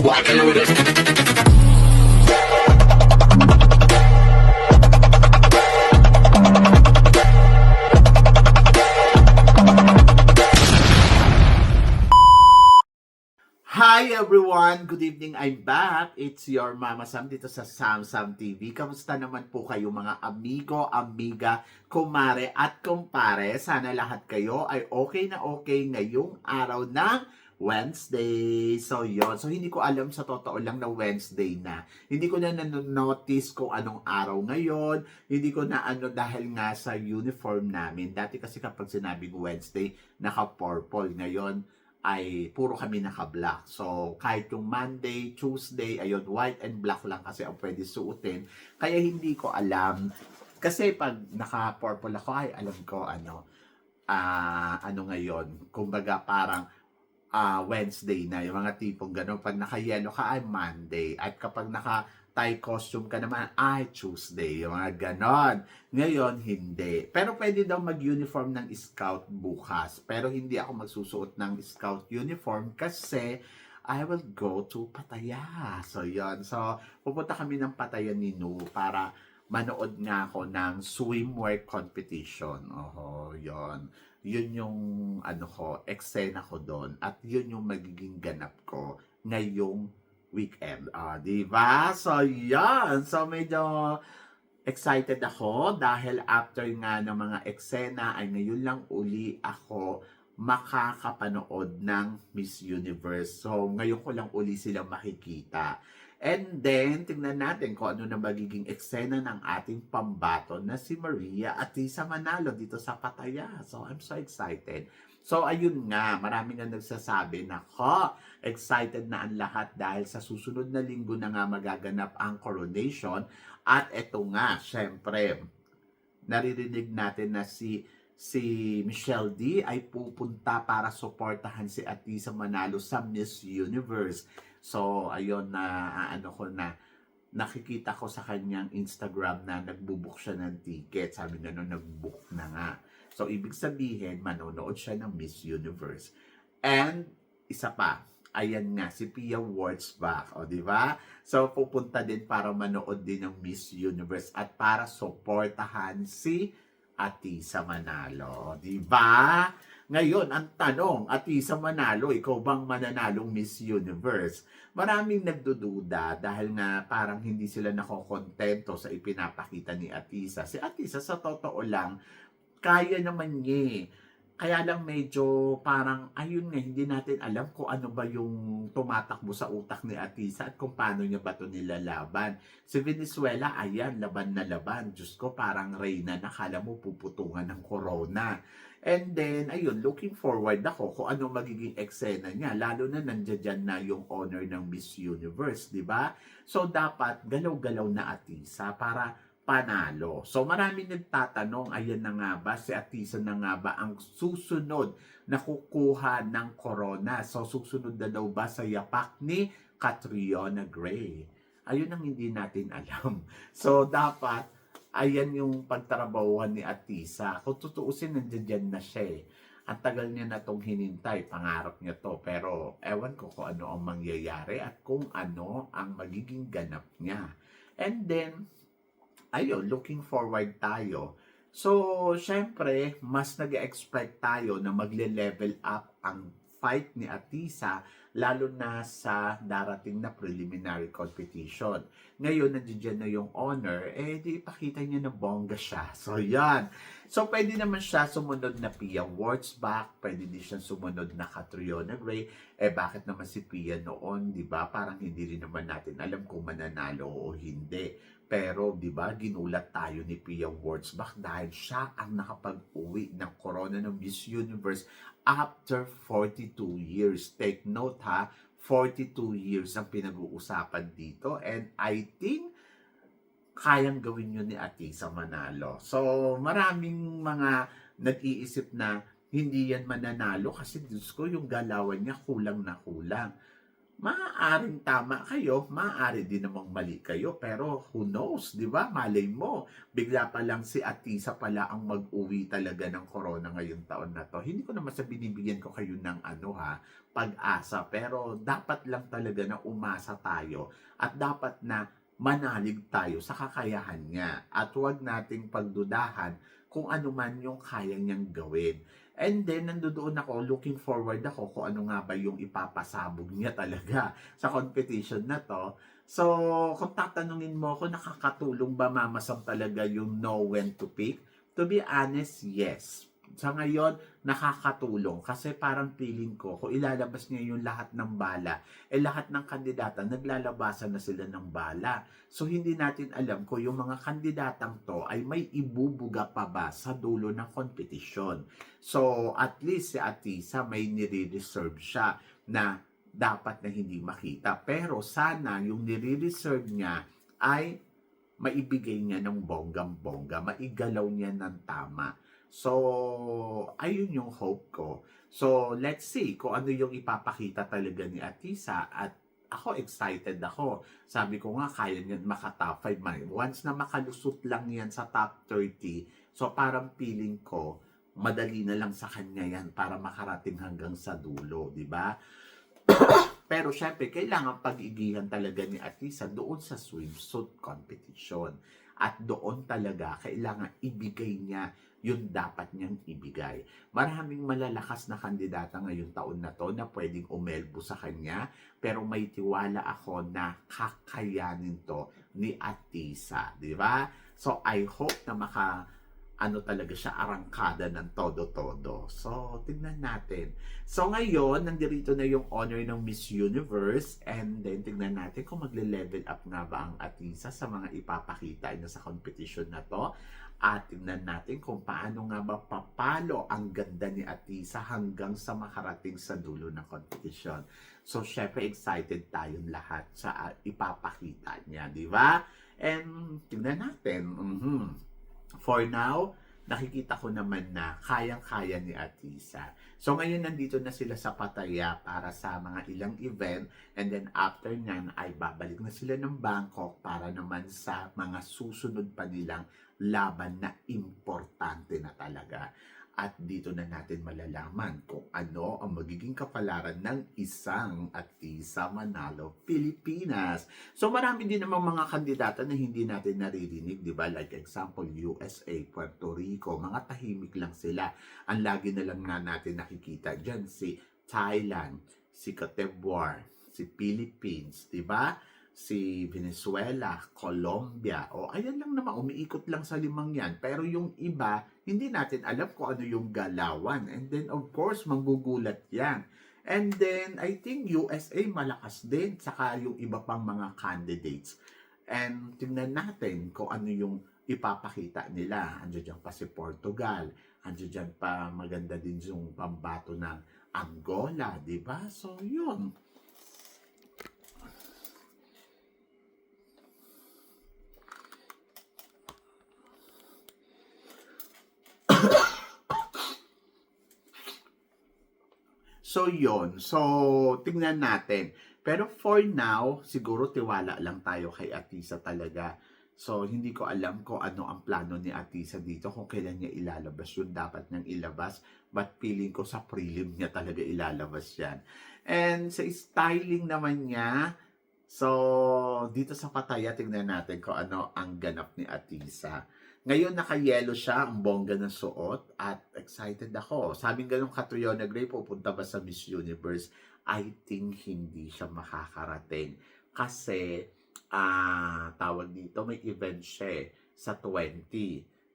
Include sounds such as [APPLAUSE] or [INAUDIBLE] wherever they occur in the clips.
walking with it. Hi everyone! Good evening, I'm back. It's your Mama Sam dito sa Sam Sam TV. Kamusta naman po kayo mga amigo, amiga, kumare at kumpare? Sana lahat kayo ay okay na okay ngayong araw ng Wednesday. So yon. So hindi ko alam sa totoo lang na Wednesday na. Hindi ko na notice kung anong araw ngayon. Hindi ko na ano dahil nga sa uniform namin. Dati kasi kapag sinabing Wednesday, naka-purple. Ngayon, ay puro kami naka-black. So, kahit yung Monday, Tuesday, ayun, white and black lang kasi ang pwede suotin. Kaya hindi ko alam. Kasi pag naka-purple ako, ay alam ko ano, ah ano ngayon, kumbaga parang ah Wednesday na, yung mga tipong gano'n. Pag naka-yellow ka, ay Monday. At kapag naka-tie costume ka naman, ay Tuesday. Yung mga ganon. Ngayon, hindi. Pero pwede daw mag-uniform ng scout bukas. Pero hindi ako magsusuot ng scout uniform kasi I will go to Pataya. So, yon So, pupunta kami ng Pataya ni Nu para manood nga ako ng swimwear competition. Oho, yon Yun yung ano ko, eksena ko doon. At yun yung magiging ganap ko ngayong weekend. Ah, di ba? So, yan. So, medyo excited ako dahil after nga ng mga eksena ay ngayon lang uli ako makakapanood ng Miss Universe. So, ngayon ko lang uli sila makikita. And then, tingnan natin kung ano na magiging eksena ng ating pambato na si Maria at Lisa Manalo dito sa Pataya. So, I'm so excited. So, ayun nga, marami nga nagsasabi na, ko, excited na ang lahat dahil sa susunod na linggo na nga magaganap ang coronation. At eto nga, syempre, naririnig natin na si si Michelle D ay pupunta para suportahan si Atisa Manalo sa Miss Universe. So, ayun na ano ko na nakikita ko sa kanyang Instagram na nagbubook siya ng ticket. Sabi nga nung nagbook na nga. So, ibig sabihin, manonood siya ng Miss Universe. And, isa pa, ayan nga, si Pia Wurtzbach, o di ba? So, pupunta din para manood din ng Miss Universe at para suportahan si Atisa Manalo, di ba? Ngayon, ang tanong, Atisa Manalo, ikaw bang mananalong Miss Universe? Maraming nagdududa dahil nga parang hindi sila nakokontento sa ipinapakita ni Atisa. Si Atisa, sa totoo lang, kaya naman niya eh. Kaya lang medyo parang, ayun nga, hindi natin alam kung ano ba yung tumatakbo sa utak ni Atisa at kung paano niya ba ito nilalaban. Si Venezuela, ayan, laban na laban. Diyos ko, parang Reyna, nakala mo puputungan ng corona. And then, ayun, looking forward ako kung ano magiging eksena niya. Lalo na nandiyan na yung honor ng Miss Universe, di ba? So, dapat galaw-galaw na Atisa para panalo. So maraming nagtatanong, ayan na nga ba, si Atisa na nga ba ang susunod na kukuha ng corona? So susunod na daw ba sa yapak ni Catriona Gray? Ayun ang hindi natin [LAUGHS] alam. So dapat, ayan yung pagtrabahuan ni Atisa. Kung tutuusin, nandiyan na siya eh. Ang tagal niya na itong hinintay, pangarap niya to. Pero ewan ko kung ano ang mangyayari at kung ano ang magiging ganap niya. And then, ayun, looking forward tayo. So, syempre, mas nag expect tayo na magle-level up ang fight ni Atisa lalo na sa darating na preliminary competition. Ngayon, nandiyan na yung honor, eh di ipakita niya na bongga siya. [LAUGHS] So, yan. So, pwede naman siya sumunod na Pia Wurtzbach, pwede din siya sumunod na Catriona Gray. Eh, bakit naman si Pia noon, di ba? Parang hindi rin naman natin alam kung mananalo o hindi. Pero, di ba, ginulat tayo ni Pia Wurtzbach dahil siya ang nakapag-uwi ng corona ng Miss Universe after 42 years. Take note ha, 42 years ang pinag-uusapan dito. And I think, kayang gawin yun ni Atisa Manalo. So, maraming mga nag-iisip na hindi yan mananalo kasi Diyos ko, yung galawan niya kulang na kulang. Maaaring tama kayo, maaari din namang mali kayo, pero who knows, di ba? Malay mo, bigla pa lang si Atisa pala ang mag-uwi talaga ng corona ngayong taon na to. Hindi ko naman sa binibigyan ko kayo ng ano ha, pag-asa, pero dapat lang talaga na umasa tayo at dapat na manalig tayo sa kakayahan niya at huwag nating pagdudahan kung ano man yung kaya niyang gawin. And then, nandoon ako, looking forward ako kung ano nga ba yung ipapasabog niya talaga [LAUGHS] sa competition na to. So, kung tatanungin mo ako, nakakatulong ba mamasam talaga yung know when to pick? To be honest, yes. Sa ngayon, nakakatulong kasi parang feeling ko, kung ilalabas niya yung lahat ng bala, eh lahat ng kandidata, naglalabasan na sila ng bala. So, hindi natin alam kung yung mga kandidatang to ay may ibubuga pa ba sa dulo ng competition. So, at least si Atisa may nire-reserve siya na dapat na hindi makita. Pero sana yung nire-reserve niya ay maibigay niya ng bonggang-bongga, maigalaw niya ng tama. So, ayun yung hope ko. So, let's see kung ano yung ipapakita talaga ni Atisa at ako excited ako. Sabi ko nga, kaya niyan maka-top 5 man. Once na makalusot lang yan sa top 30, so parang feeling ko, madali na lang sa kanya yan para makarating hanggang sa dulo, di ba? [COUGHS] Pero syempre, kailangan pag-igihan talaga ni Atisa doon sa swimsuit competition. At doon talaga, kailangan ibigay niya yung dapat niyang ibigay. Maraming malalakas na kandidata ngayong taon na to na pwedeng umelbo sa kanya, pero may tiwala ako na kakayanin to ni Atisa, di ba? So, I hope na maka ano talaga siya, arangkada ng todo-todo. So, tignan natin. So, ngayon, nandito na yung honor ng Miss Universe and then tignan natin kung magle-level up nga ba ang Atisa sa mga ipapakita niya sa competition na to. At tignan natin kung paano nga ba papalo ang ganda ni Atisa hanggang sa makarating sa dulo ng competition. So, syempre excited tayong lahat sa uh, ipapakita niya, di ba? And tignan natin. mhm For now, nakikita ko naman na kayang-kaya ni Atisa. So ngayon nandito na sila sa Pattaya para sa mga ilang event and then after nyan ay babalik na sila ng Bangkok para naman sa mga susunod pa nilang laban na importante na talaga. At dito na natin malalaman kung ano ang magiging kapalaran ng isang Atisa Manalo Pilipinas. So marami din namang mga kandidata na hindi natin naririnig, di ba? Like example, USA, Puerto Rico, mga tahimik lang sila. Ang lagi na lang nga natin nakikita dyan si Thailand, si Cote si Philippines, di ba? si Venezuela, Colombia, o ayan lang naman, umiikot lang sa limang yan. Pero yung iba, hindi natin alam kung ano yung galawan. And then, of course, manggugulat yan. And then, I think USA malakas din, saka yung iba pang mga candidates. And tingnan natin kung ano yung ipapakita nila. Andiyan dyan pa si Portugal. Andiyan dyan pa maganda din yung pambato ng Angola, di ba? So, yun. So, yon So, tingnan natin. Pero for now, siguro tiwala lang tayo kay Atisa talaga. So, hindi ko alam kung ano ang plano ni Atisa dito, kung kailan niya ilalabas yun, dapat niyang ilabas. But feeling ko sa prelim niya talaga ilalabas yan. And sa styling naman niya, so, dito sa Pataya, tingnan natin kung ano ang ganap ni Atisa. Ngayon, naka-yellow siya, ang bongga ng suot, at excited ako. Sabi ganun Catriona Gray, pupunta ba sa Miss Universe? I think hindi siya makakarating. Kasi, ah tawag dito, may event siya eh, sa 20.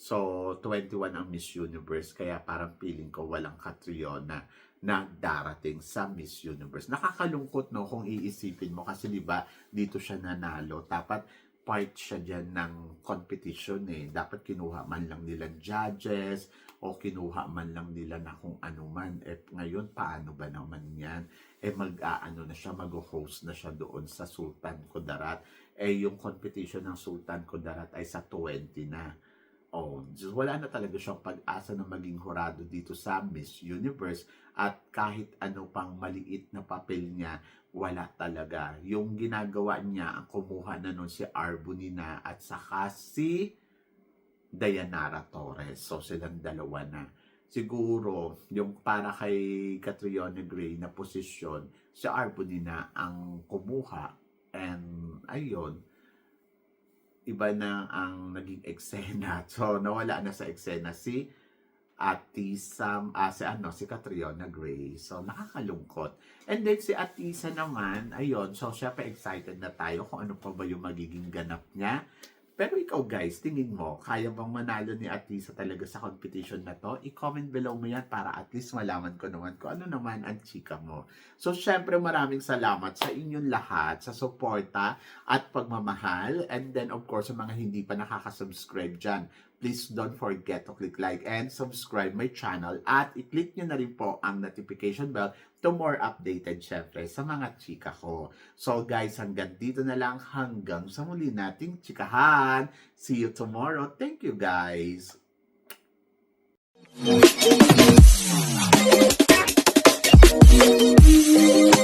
So, 21 ang Miss Universe, kaya parang feeling ko walang Catriona na darating sa Miss Universe. Nakakalungkot no kung iisipin mo kasi 'di ba dito siya nanalo. Dapat part siya dyan ng competition eh. Dapat kinuha man lang nila judges o kinuha man lang nila na kung ano man. Eh, ngayon, paano ba naman yan? Eh, mag-aano na siya, mag-host na siya doon sa Sultan Kudarat. Eh, yung competition ng Sultan Kudarat ay sa 20 na. Own. Just wala na talaga siyang pag-asa na maging hurado dito sa Miss Universe at kahit ano pang maliit na papel niya, wala talaga. Yung ginagawa niya, ang kumuha na nun si Arbonina at saka si Dayanara Torres. So silang dalawa na. Siguro, yung para kay Catriona Gray na posisyon, si Arbonina ang kumuha and ayun, iba na ang naging eksena. [LAUGHS] So, nawala na sa eksena si Atisa, ah, si ano, si Catriona Gray. So, nakakalungkot. And then si Atisa naman, ayun, so syempre excited na tayo kung ano pa ba yung magiging ganap niya. Pero ikaw guys, tingin mo, kaya bang manalo ni Atisa talaga sa competition na to? I-comment below mo yan para at least malaman ko naman kung ano naman ang chika mo. So syempre maraming salamat sa inyong lahat sa suporta at pagmamahal. And then of course sa mga hindi pa nakaka-subscribe dyan, please don't forget to click like and subscribe my channel at i-click nyo na rin po ang notification bell to more updated syempre sa mga chika ko. So guys, hanggang dito na lang hanggang sa muli nating chikahan. See you tomorrow. Thank you guys. Thank you.